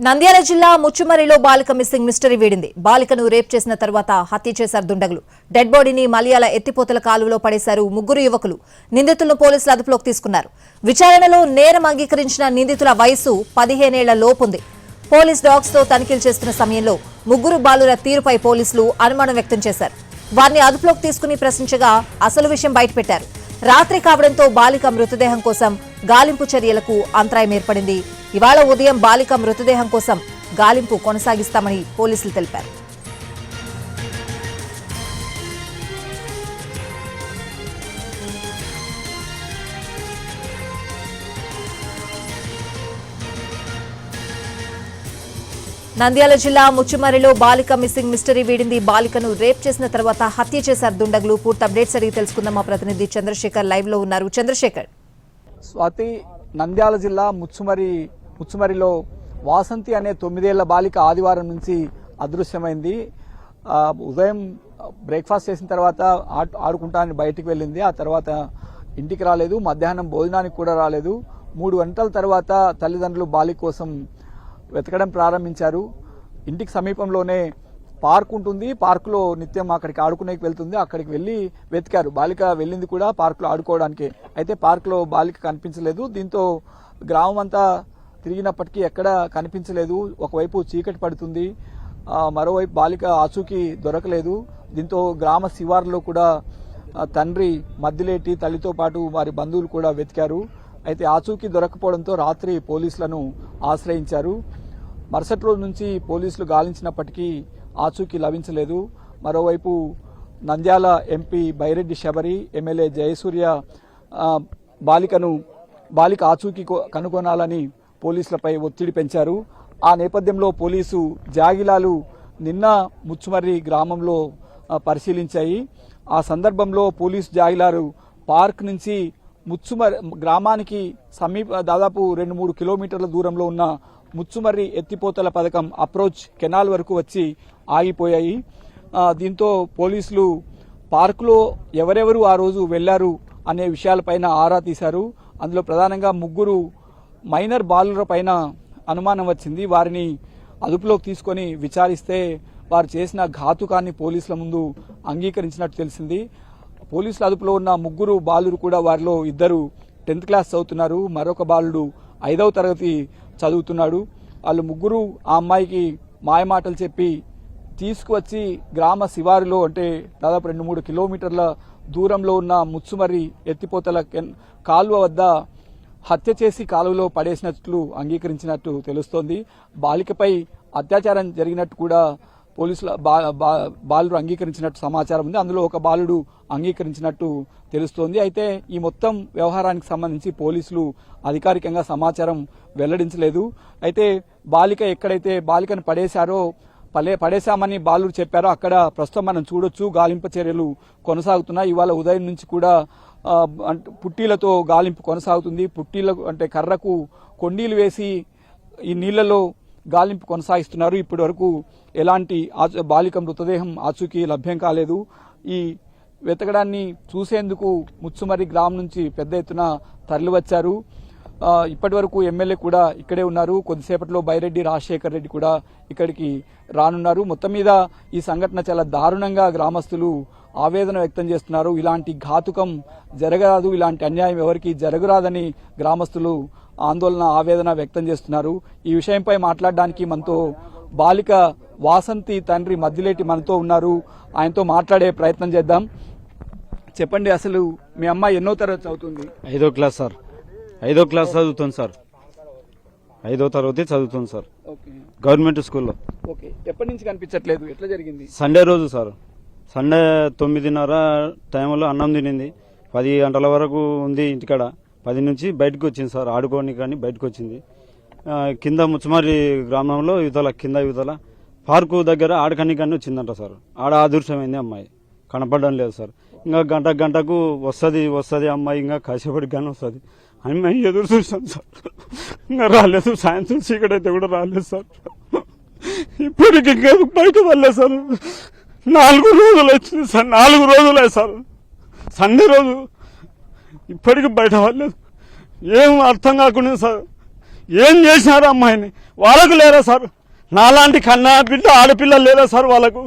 నంద్యాల జిల్లా ముచ్చుమరిలో బాలిక missing mystery వీడింది. బాలికను రేప్ చేసిన తర్వాత హత్య చేశారు దుండగులు. డెడ్ బాడీని మలియాల ఎత్తిపోతల కాలువలో పడేశారు ముగ్గురు యువకులు. నిందితులను పోలీసులు అదుపులోకి తీసుకున్నారు. విచారణలో నేరం అంగీకరించిన నిందితుల వయసు పదిహేనేళ్ళ లోపుంది. పోలీస్ డాగ్స్తో తనిఖీలు చేస్తున్న సమయంలో ముగ్గురు బాలుర తీరుపై పోలీసులు అనుమానం వ్యక్తం చేశారు. వారిని అదుపులోకి తీసుకుని ప్రశ్నించగా అసలు విషయం బయటపెట్టారు. రాత్రి కావడంతో బాలిక మృతదేహం కోసం గాలింపు చర్యలకు అంతరాయం ఏర్పడింది. ఇవాళ ఉదయం బాలిక మృతదేహం కోసం గాలింపు కొనసాగిస్తామని పోలీసులు తెలిపారు. నంద్యాల జిల్లా ముచ్చుమరిలో బాలిక మిస్సింగ్ మిస్టరీ వీడింది. బాలికను రేప్ చేసిన తర్వాత హత్య చేశారు దుండగులు. పూర్తి అప్డేట్స్ అడిగి తెలుసుకుందాం. మా ప్రతినిధి చంద్రశేఖర్ లైవ్లో ఉన్నారు. చంద్రశేఖర్. స్వాతి నంద్యాల జిల్లా ముచ్చుమరి ముచ్చుమరిలో వాసంతి అనే తొమ్మిదేళ్ళ బాలిక ఆదివారం నుంచి అదృశ్యమైంది. ఉదయం బ్రేక్ఫాస్ట్ చేసిన తర్వాత ఆడుకుంటా బయటికి వెళ్ళింది. ఆ తర్వాత ఇంటికి రాలేదు. మధ్యాహ్నం భోజనానికి కూడా రాలేదు. మూడు గంటల తర్వాత తల్లిదండ్రులు బాలిక కోసం వెతకడం ప్రారంభించారు. ఇంటికి సమీపంలోనే పార్క్ ఉంటుంది. పార్కులో నిత్యం అక్కడికి ఆడుకునేకి వెళ్తుంది. అక్కడికి వెళ్ళి వెతికారు. బాలిక వెళ్ళింది కూడా పార్కులో ఆడుకోవడానికి. అయితే పార్కులో బాలిక కనిపించలేదు. దీంతో గ్రామం అంతా తిరిగినప్పటికీ ఎక్కడ కనిపించలేదు. ఒకవైపు చీకటి పడుతుంది. మరోవైపు బాలిక ఆచూకీ దొరకలేదు. దీంతో గ్రామ శివార్లో కూడా తండ్రి మద్దిలేటి తల్లితో పాటు వారి బంధువులు కూడా వెతికారు. అయితే ఆచూకీ దొరకపోవడంతో రాత్రి పోలీసులను ఆశ్రయించారు. మరుసటి రోజు నుంచి పోలీసులు గాలించినప్పటికీ ఆచూకీ లభించలేదు. మరోవైపు నంద్యాల ఎంపీ బైరెడ్డి శబరి ఎమ్మెల్యే జయసూర్య బాలికను బాలిక ఆచూకీ కనుగొనాలని పోలీసులపై ఒత్తిడి పెంచారు. ఆ నేపథ్యంలో పోలీసు జాగిలాలు నిన్న ముచ్చుమర్రి గ్రామంలో పరిశీలించాయి. ఆ సందర్భంలో పోలీసు జాగిలారు పార్క్ నుంచి ముచ్చుమర్రి గ్రామానికి సమీప దాదాపు రెండు మూడు కిలోమీటర్ల దూరంలో ఉన్న ముచ్చుమర్రి ఎత్తిపోతల పథకం అప్రోచ్ కెనాల్ వరకు వచ్చి ఆగిపోయాయి. దీంతో పోలీసులు పార్కులో ఎవరెవరు ఆ రోజు వెళ్ళారు అనే విషయాలపైన ఆరా తీశారు. అందులో ప్రధానంగా ముగ్గురు మైనర్ బాలుర పైన అనుమానం వచ్చింది. వారిని అదుపులోకి తీసుకొని విచారిస్తే వారు చేసిన ఘాతుకాన్ని పోలీసుల ముందు అంగీకరించినట్టు తెలిసింది. పోలీసుల అదుపులో ఉన్న ముగ్గురు బాలురు కూడా వారిలో ఇద్దరు టెన్త్ క్లాస్ చదువుతున్నారు. మరొక బాలుడు ఐదవ తరగతి చదువుతున్నాడు. వాళ్ళు ముగ్గురు ఆ అమ్మాయికి మాయమాటలు చెప్పి తీసుకువచ్చి గ్రామ శివారులో అంటే దాదాపు రెండు మూడు కిలోమీటర్ల దూరంలో ఉన్న ముచ్చుమర్రి ఎత్తిపోతల కెన్- కాలువ వద్ద హత్య చేసి కాలువలో పడేసినట్లు అంగీకరించినట్టు తెలుస్తోంది. బాలికపై అత్యాచారం జరిగినట్టు కూడా పోలీసుల బా- బా- బాలుడు అంగీకరించినట్టు సమాచారం ఉంది. అందులో ఒక బాలుడు అంగీకరించినట్టు తెలుస్తోంది. అయితే ఈ మొత్తం వ్యవహారానికి సంబంధించి పోలీసులు అధికారికంగా సమాచారం వెల్లడించలేదు. అయితే బాలిక ఎక్కడైతే బాలికను పడేశారో పలే పడేశామని బాలుడు చెప్పారో అక్కడ ప్రస్తుతం మనం చూడొచ్చు గాలింపు చర్యలు కొనసాగుతున్నాయి. ఇవాళ ఉదయం నుంచి కూడా పుట్టీలతో గాలింపు కొనసాగుతుంది. పుట్టీలకు అంటే కర్రకు కొండీలు వేసి ఈ నీళ్ళలో గాలింపు కొనసాగిస్తున్నారు. ఇప్పటి వరకు ఎలాంటి బాలిక మృతదేహం ఆచూకీ లభ్యం కాలేదు. ఈ వెతకడాన్ని చూసేందుకు ముచ్చుమరి గ్రామం నుంచి పెద్ద ఎత్తున తరలివచ్చారు. ఇప్పటి వరకు ఎమ్మెల్యే కూడా ఇక్కడే ఉన్నారు. కొద్దిసేపట్లో బైరెడ్డి రాజశేఖర్ రెడ్డి కూడా ఇక్కడికి రానున్నారు. మొత్తం మీద ఈ సంఘటన చాలా దారుణంగా గ్రామస్తులు ఆవేదన వ్యక్తం చేస్తున్నారు. ఇలాంటి ఘాతుకం జరగరాదు ఇలాంటి అన్యాయం ఎవరికి జరగరాదని గ్రామస్తులు ఆందోళన ఆవేదన వ్యక్తం చేస్తున్నారు. ఈ విషయంపై మాట్లాడడానికి మనతో బాలిక వాసంతి తండ్రి మద్దిలేటి మనతో ఉన్నారు. ఆయనతో మాట్లాడే ప్రయత్నం చేద్దాం. చెప్పండి అసలు మీ అమ్మాయి ఎన్నో తరగతి చదువుతుంది? ఐదో క్లాస్ సార్. ఐదో క్లాస్ చదువుతుంది సార్. ఐదో తరగతి చదువుతుంది సార్. ఓకే. గవర్నమెంట్ స్కూల్లో. ఓకే. ఎప్పటి నుంచి కనిపించట్లేదు? ఎట్లా జరిగింది? సండే రోజు సార్. సండే తొమ్మిదిన్నర టైంలో అన్నం తినింది. పది గంటల వరకు ఉంది ఇంటికాడ. పది నుంచి బయటకు వచ్చింది సార్ ఆడుకోని కానీ బయటకు వచ్చింది కింద ముచ్చమారి గ్రామంలో యువతల కింద యువతల పార్కు దగ్గర ఆడకని కానీ వచ్చిందంట సార్. ఆడ అదృశ్యమైంది అమ్మాయి. కనపడడం లేదు సార్. ఇంకా గంట గంటకు వస్తుంది వస్తుంది అమ్మాయి ఇంకా కాసేపటికి కానీ వస్తుంది. అని మేము ఎదురు చూసాం సార్. ఇంకా రాలేదు సాయంత్రం చీకటైతే కూడా రాలేదు సార్. ఇప్పటికి ఇంకా బయట వెళ్ళలేదు సార్. నాలుగు రోజులు వచ్చింది సార్ నాలుగు రోజులే సార్. సండే రోజు ఇప్పటికి బయట వాళ్ళలేదు ఏం అర్థం కాకుండా సార్ ఏం చేసినారు అమ్మాయిని? వాళ్ళకు లేరా సార్? నాలాంటి కన్నా బిడ్డ ఆడపిల్ల లేరా సార్ వాళ్ళకు?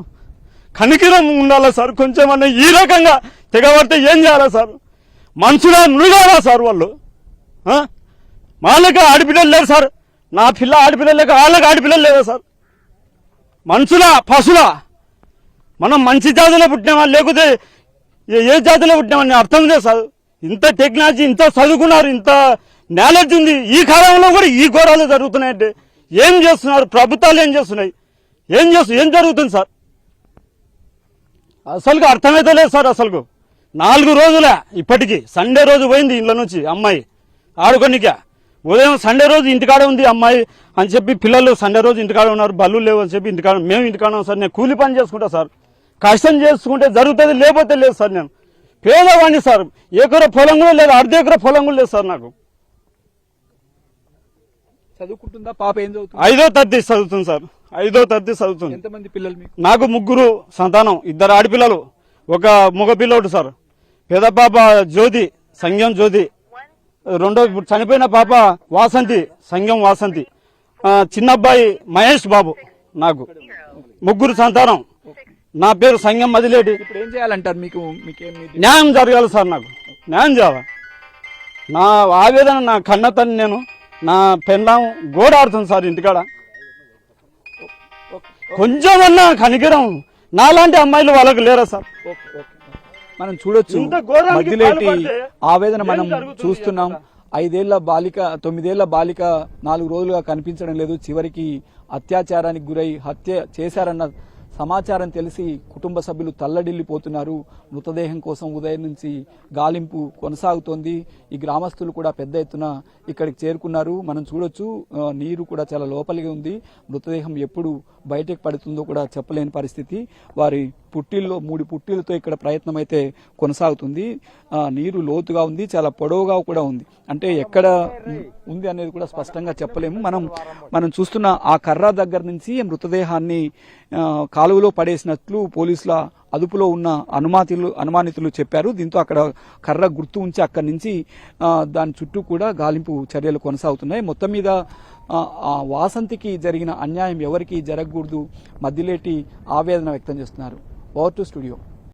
కనికిరం ఉండాలా సార్? కొంచెం అన్న ఈ రకంగా తెగబడితే ఏం చేయాలా సార్? మనుషులా మృగాలా సార్ వాళ్ళు? మాలకు వాళ్ళకి ఆడపిల్లలు లేరు సార్. నా పిల్ల ఆడపిల్లలు లేక వాళ్ళకి ఆడపిల్లలు లేదా సార్? మనుషులా పశులా? మనం మంచి జాతిలో పుట్టినామా లేకపోతే ఏ- ఏ జాతిలో పుట్టినామని అర్థం లేదు సార్. ఇంత టెక్నాలజీ ఇంత చదువుకున్నారు ఇంత నాలెడ్జ్ ఉంది. ఈ కాలంలో కూడా ఈ ఘోరాలు జరుగుతున్నాయంటే ఏం చేస్తున్నారు? ప్రభుత్వాలు ఏం చేస్తున్నాయి? ఏం చేస్తు ఏం జరుగుతుంది సార్? అసలు అర్థమైతే లేదు సార్ అసలు నాలుగు రోజులే ఇప్పటికీ సండే రోజు పోయింది ఇంట్లో నుంచి అమ్మాయి. ఆడుకోనిక. ఉదయం సండే రోజు ఇంటికాడ ఉంది అమ్మాయి అని చెప్పి పిల్లలు సండే రోజు ఇంటికాడ ఉన్నారు బళ్ళు లేవు అని చెప్పి ఇంటికాడ మేము ఇంటికాడ సార్. నేను కూలి పని చేసుకుంటా సార్. కష్టం చేసుకుంటే జరుగుతుంది లేకపోతే లేదు సార్ నేను. పేదవాడిని సార్. ఎకర పొలం కూడా లేదు అర్ధ ఎకర పొలం కూడా లేదు సార్ నాకు. చదువుకుంటుందా? పాప ఏం చదువుతుంది? ఐదో తరగతి చదువుతుంది సార్. ఐదో తరగతి చదువుతుంది. ఎంతమంది పిల్లలు మీకు? నాకు ముగ్గురు సంతానం ఇద్దరు ఆడపిల్లలు ఒక మగ పిల్లోడు సార్. పెద్ద పాప జ్యోతి సంఘం జ్యోతి. రెండో ఇప్పుడు చనిపోయిన పాప వాసంతి సంఘం వాసంతి. ఆ, చిన్న అబ్బాయి మహేష్ బాబు నాకు. ముగ్గురు సంతానం. నా పేరు సంఘం మదిలేటి. ఇప్పుడు ఏం చేయాలంటారు మీకు? న్యాయం జరగాలి సార్ నాకు. న్యాయం చేయాలి నా ఆవేదన నా కన్నతని నేను నా పెళ్ళాం గోడాడుతుంది సార్ ఇంటికాడ. కొంచెమన్నా కనికరం నాలాంటి అమ్మాయిలు వాళ్ళకు లేరా సార్. మనం చూడొచ్చు. మధ్యలేటి ఆవేదన మనం చూస్తున్నాం. ఐదేళ్ళ బాలిక తొమ్మిదేళ్ళ బాలిక నాలుగు రోజులుగా కనిపించడం లేదు. చివరికి అత్యాచారానికి గురై హత్య చేశారన్న సమాచారం తెలిసి కుటుంబ సభ్యులు తల్లడిల్లిపోతున్నారు. మృతదేహం కోసం ఉదయం నుంచి గాలింపు కొనసాగుతోంది. ఈ గ్రామస్తులు కూడా పెద్ద ఎత్తున ఇక్కడికి చేరుకున్నారు. మనం చూడొచ్చు నీరు కూడా చాలా లోపలిగా ఉంది. మృతదేహం ఎప్పుడు బయటకు పడుతుందో కూడా చెప్పలేని పరిస్థితి. వారి పుట్టిల్లో మూడు పుట్టిలతో ఇక్కడ ప్రయత్నం అయితే కొనసాగుతుంది. నీరు లోతుగా ఉంది చాలా పొడవుగా కూడా ఉంది. అంటే ఎక్కడ ఉంది అనేది కూడా స్పష్టంగా చెప్పలేము. మనం మనం చూస్తున్న ఆ కర్ర దగ్గర నుంచి మృతదేహాన్ని కాలువలో పడేసినట్లు పోలీసుల అదుపులో ఉన్న అనుమాతులు అనుమానితులు చెప్పారు. దీంతో అక్కడ కర్ర గుర్తు ఉంచి అక్కడి నుంచి దాని చుట్టూ కూడా గాలింపు చర్యలు కొనసాగుతున్నాయి. మొత్తం మీద ఆ, వాసంతికి జరిగిన అన్యాయం ఎవరికి జరగకూడదు. మద్దిలేటి ఆవేదన వ్యక్తం చేస్తున్నారు. Over to studio.